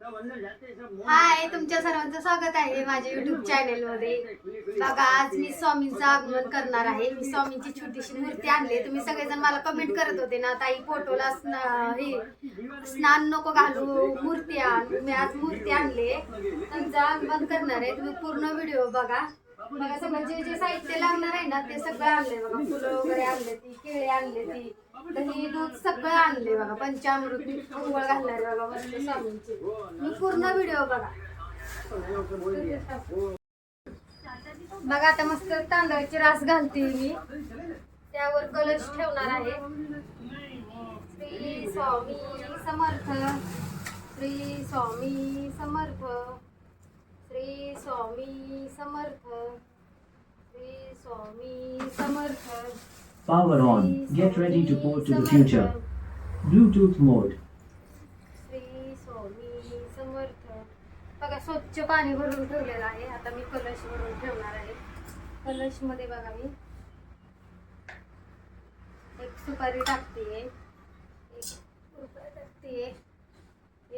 हाय तुमच्या सर्वांचं स्वागत आहे माझ्या युट्यूब चॅनलमध्ये. बघा आज मी स्वामींचं आगमन करणार आहे. मी स्वामींची छोटीशी मूर्ती आणली तुम्ही सगळेजण मला कमेंट करत होते ना ताई फोटोला हे स्नान नको घालू मूर्ती आण मी आज मूर्ती आणले तुमचं आगमन करणार आहे. तुम्ही पूर्ण व्हिडिओ बघा. बघा सगळं जे जे साहित्य लागणार आहे ना ते सगळं आणले बघा. फुलं वगैरे आणले ती केळे आणले ती दही दूध सगळं आणले बघा. पंचामृत अंघोळ घालणार बघा मस्त स्वामींची मी पूर्ण व्हिडिओ बघा. बघा आता मस्त तांदळाची रास घालते मी. त्यावर कलश ठेवणार आहे. श्री स्वामी समर्थ. श्री स्वामी समर्थ. श्री स्वामी समर्थ श्री स्वामी समर्थ Power on. Get ready to port to the future. Bluetooth mode. Shri Swami Samarth. बघा स्वच्छ पाणी भरून ठेवलेलं आहे. आता मी कलश भरून ठेवणार आहे. कलशमध्ये बघा मी. एक सुपारी टाकते एक रुपया टाकते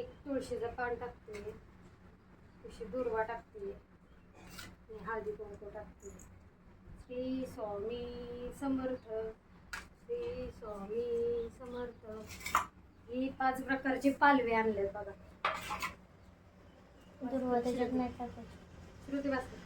एक तुळशीचं पान टाकते तुळशी दुर्वा टाकते हळदी कुंकू टाकते श्री स्वामी समर्थ श्री स्वामी समर्थ. ही पाच प्रकारचे पालवे आणले बघा. दुर्वा त्याच्यात नाही टाकत श्रुती वाचते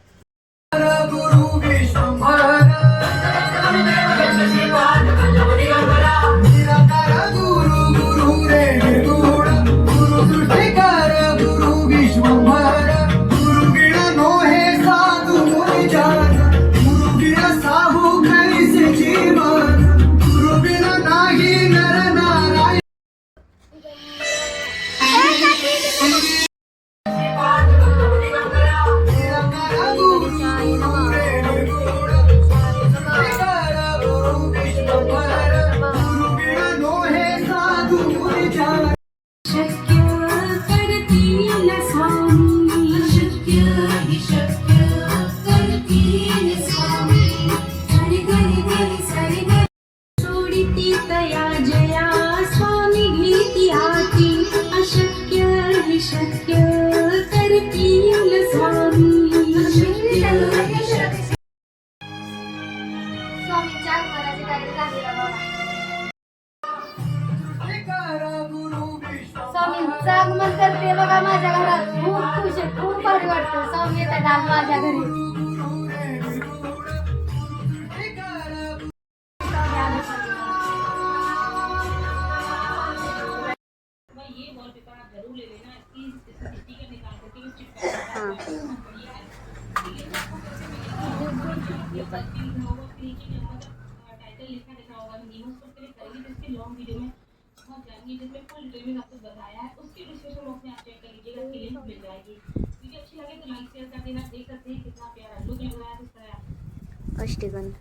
जाएगी जिसके लॉन्ग वीडियो में पहुँच जाएँगी जिसमें फुल डिटेल में आपको बताया है उसकी डिस्क्रिप्शन बॉक्स में आप चेक कर लीजिएगा उसकी लिंक मिल जाएगी। वीडियो अच्छी लगे तो लाइक शेयर कर देना देख सकते हैं कितना प्यारा लुक लग रहा है किस तरह। अष्टगन।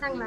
चांगला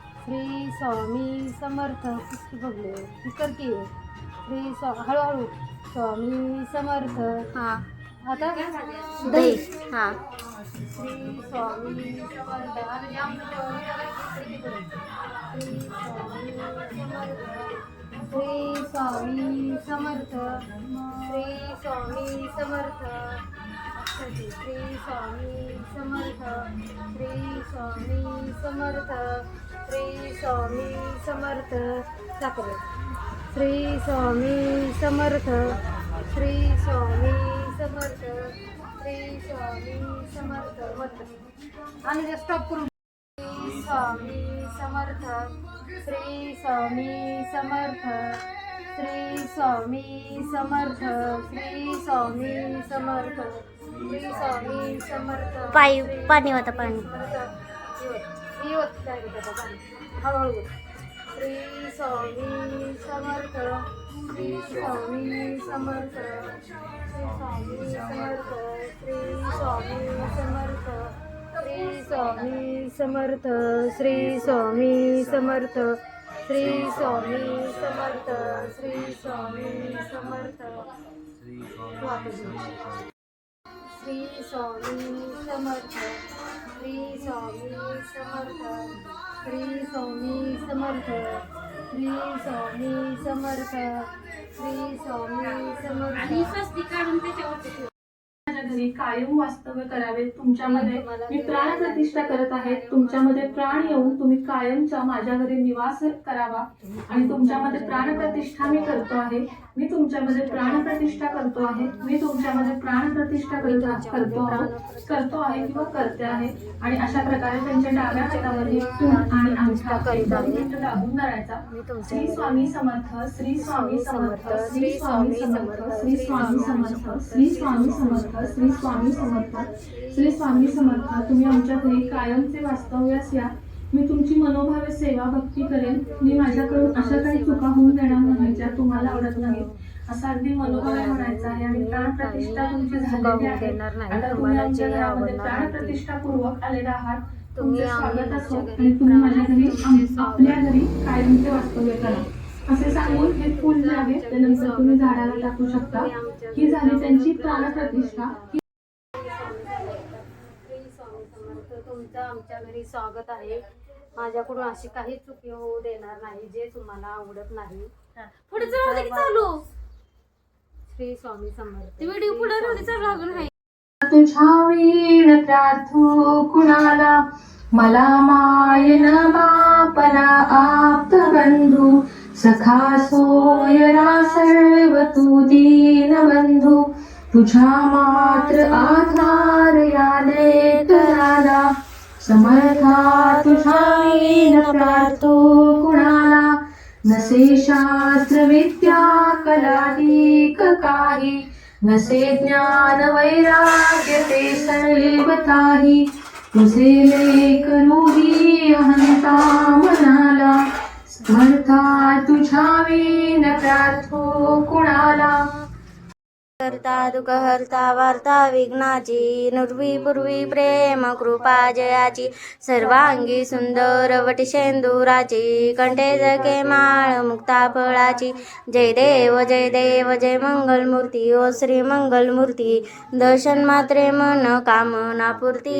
श्री स्वामी समर्थ किती बघले कर की श्री स्वा हळूहळू स्वामी समर्थ. हा. आता दही. हा. श्री स्वामी समर्थ. आणि श्री स्वामी समर्थ श्री स्वामी समर्थ. श्री स्वामी समर्थ. श्री स्वामी समर्थ. श्री स्वामी समर्थ दाखव श्री स्वामी समर्थ श्री स्वामी समर्थ श्री स्वामी समर्थ मत आणि स्टॉप करून श्री स्वामी समर्थ श्री स्वामी समर्थ श्री स्वामी समर्थ श्री स्वामी समर्थ श्री स्वामी समर्थ पायी पाणी होतं पाणी ही होती काय हळूहळू श्री स्वामी समर्थ श्री स्वामी समर्थ श्री स्वामी समर्थ श्री स्वामी समर्थ श्री स्वामी समर्थ श्री स्वामी समर्थ श्री स्वामी समर्थ श्री स्वामी समर्थ श्री स्वामी समर्थ. श्री स्वामी समर्थ श्री स्वामी समर्थ श्री स्वामी समर्थ श्री स्वामी समर्थ. माझ्या घरी कायम वास्तव्य करावे. तुमच्यामध्ये मी प्राण प्रतिष्ठा करत आहे. तुमच्यामध्ये प्राण येऊन तुम्ही कायमचा माझ्या घरी निवास करावा. आणि तुमच्यामध्ये प्राण प्रतिष्ठा मी करतो आहे. मी तुमच्यामध्ये प्राण प्रतिष्ठा करतो आहे. मी तुमच्यामध्ये प्राण प्रतिष्ठा करत करतो आहो- करतो आहे किंवा करते आहे. आणि अशा प्रकारे त्यांच्या डाव्या हातामध्ये आणि अंगठा दाबून धरायचा. श्री स्वामी समर्थ श्री स्वामी समर्थ श्री स्वामी समर्थ श्री स्वामी समर्थ श्री स्वामी समर्थ श्री स्वामी समर्थ श्री स्वामी समर्थ. तुम्ही आमच्या घरी कायमचे वास्तव्यास या. मी तुमची मनोभावे सेवा भक्ती करेन. मी माझ्याकडून अशा काही चुका होऊन देणार नाही ज्या तुम्हाला आवडत नाहीत. असं अगदी मनोभावे म्हणायचं आहे आणि प्राण प्रतिष्ठा तुमची झालेली आहे. नाही. आता तुम्ही आमच्या घरामध्ये आवडणार प्राण नाही ते. प्रतिष्ठा पूर्वक आलेला आहात. तुम्ही तुमचे स्वागत असो आणि तुम्ही माझ्या घरी आपल्या घरी कायमचे वास्तव्य करा. असे सांगून हे फुल जे आहे. ते नंतर तुम्ही झाडाला टाकू शकता. ही झाली त्यांची प्राणप्रतिष्ठा ही श्री स्वामी समर्थ तुमचं आमच्या घरी स्वागत आहे. माझ्याकडून अशी काही चुकी होऊ देणार नाही जे तुम्हाला आवडत नाही. पुढे चालू. श्री स्वामी समर्थ. व्हिडिओ पुढे राहू दे चालू अजून आहे तुझ्या वीण प्रार्थू कुणाला? मला मायन बापना आप्त बंधू. सखा सोयरा सर्व तू दीन बंधू तुझा मात्र आधार या कराला. समर्था तुझा वीण प्रार्थो कुणाला? नसे शास्त्र विद्या कलाधिक काही. नसे ज्ञान वैराग्य ते सर्वताही तुझे लेख रूढी अहंता मनाला. समर्था तुझा वीण प्रार्थो कुणाला? करता दुःख हर्ता वार्ता विघ्नाची नुर्वी पूर्वी प्रेम कृपा जयाची सर्वांगी सुंदर वटिशेंदुराची कंठे जके माळ मुक्ता फळाची. जय देव जय देव जय मंगलमूर्ती ओ श्री मंगलमूर्ती. दर्शन मात्रे मन कामना पूर्ती.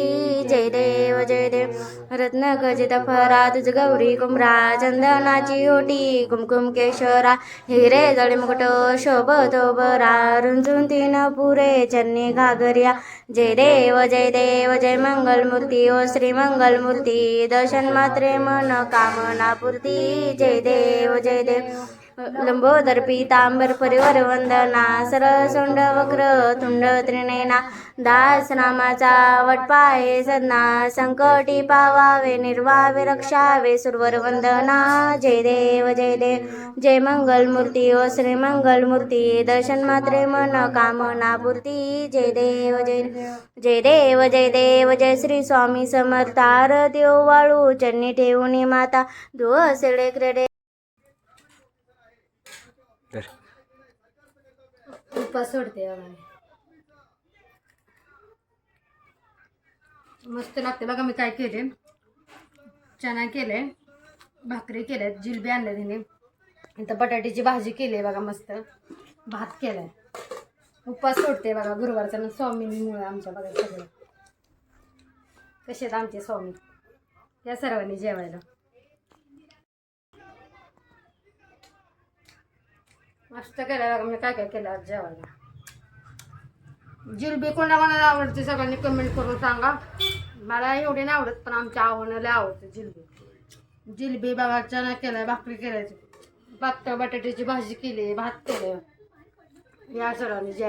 जय देव जय देव. रत्न गजित फरा तुझ गौरी कुमरा चंदनाची ओटी कुमकुम केशरा. हिरे जळे मुकुट शोभतो बरा रुंजून तीन पुरे चन्नी घागरिया जय देव जय देव जय मंगलमूर्ती ओ श्री मंगलमूर्ती दर्शन मात्रे मन कामना पूर्ती जय देव जय देव लंबोदर पीतांबर परिवर वंदना सरसोंड वक्र तुंड त्रिनेना दास नामाचा वटपाये सदना संकटी पावावे निर्वावे रक्षावे सुरवर वंदना जय देव जय देव जय मंगलमूर्ती ओ श्री मंगलमूर्ती दर्शन मात्रे मन कामना पूर्ती जय देव जय जय देव जय देव जय श्री स्वामी समर्थार देव वाळू चन्नी ठेवणी माता धुव क्रेडे क्रेडे उपास सोडते बघा. मस्त लागते बघा मी काय केले. चना केले भाकरी केल्यात जिलबी आणल्या तिने. इथं बटाट्याची भाजी केली आहे बघा मस्त. भात केलाय. उपवास सोडते बघा गुरुवारचा ना स्वामींमुळे आमच्या बघा सगळं. कसे आहेत आमचे स्वामी? या सर्वांनी जेवायला. मस्त केलं बघा मी काय काय केलं आज जेवायला? जिलबी कोणा कोणाला आवडते सगळ्यांनी कमेंट करून सांगा. मला एवढी नाही आवडत पण आमच्या आवडण्याला आवडते जिलबी. जिलबी बघा चणा केलाय भाकरी केल्याची पातळ बटाट्याची भाजी केली भात केलं या सरांनी जे